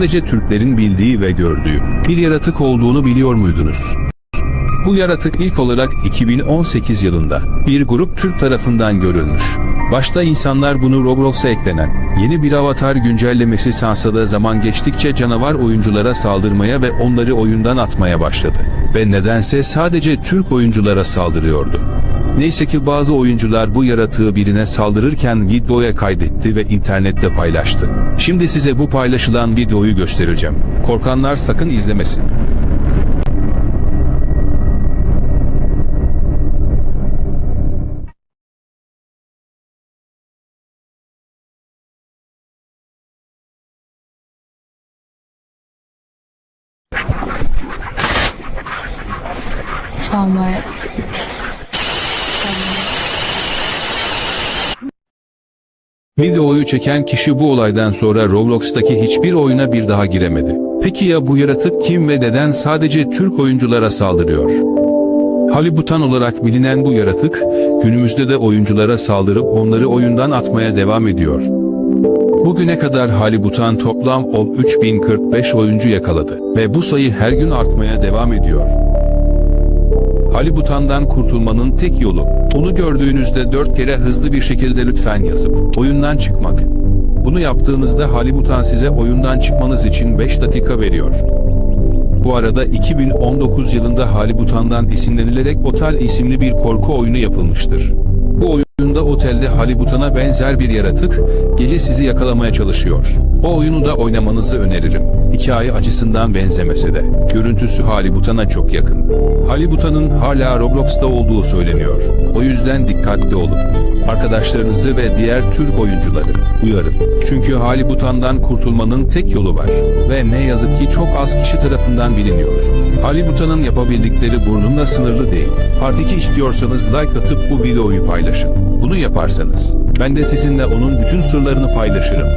sadece Türklerin bildiği ve gördüğü bir yaratık olduğunu biliyor muydunuz? Bu yaratık ilk olarak 2018 yılında bir grup Türk tarafından görülmüş. Başta insanlar bunu Roblox'a eklenen yeni bir avatar güncellemesi sansa zaman geçtikçe canavar oyunculara saldırmaya ve onları oyundan atmaya başladı. Ve nedense sadece Türk oyunculara saldırıyordu. Neyse ki bazı oyuncular bu yaratığı birine saldırırken videoya kaydetti ve internette paylaştı. Şimdi size bu paylaşılan videoyu göstereceğim. Korkanlar sakın izlemesin. 정 Videoyu çeken kişi bu olaydan sonra Roblox'taki hiçbir oyuna bir daha giremedi. Peki ya bu yaratık kim ve neden sadece Türk oyunculara saldırıyor? Halibutan olarak bilinen bu yaratık, günümüzde de oyunculara saldırıp onları oyundan atmaya devam ediyor. Bugüne kadar Halibutan toplam 13.045 oyuncu yakaladı ve bu sayı her gün artmaya devam ediyor. Halibutan'dan kurtulmanın tek yolu, onu gördüğünüzde dört kere hızlı bir şekilde lütfen yazıp oyundan çıkmak. Bunu yaptığınızda Halibutan size oyundan çıkmanız için 5 dakika veriyor. Bu arada 2019 yılında Halibutan'dan esinlenilerek Otel isimli bir korku oyunu yapılmıştır. Bu oyunda otelde Halibutan'a benzer bir yaratık, gece sizi yakalamaya çalışıyor. O oyunu da oynamanızı öneririm. Hikaye açısından benzemese de, görüntüsü Halibutan'a çok yakın. Halibutan'ın hala Roblox'ta olduğu söyleniyor. O yüzden dikkatli olun. Arkadaşlarınızı ve diğer Türk oyuncuları uyarın. Çünkü Halibutan'dan kurtulmanın tek yolu var. Ve ne yazık ki çok az kişi tarafından biliniyor. Halibutan'ın yapabildikleri burnunla sınırlı değil. Part 2 istiyorsanız like atıp bu videoyu paylaşın. Bunu yaparsanız ben de sizinle onun bütün sırlarını paylaşırım.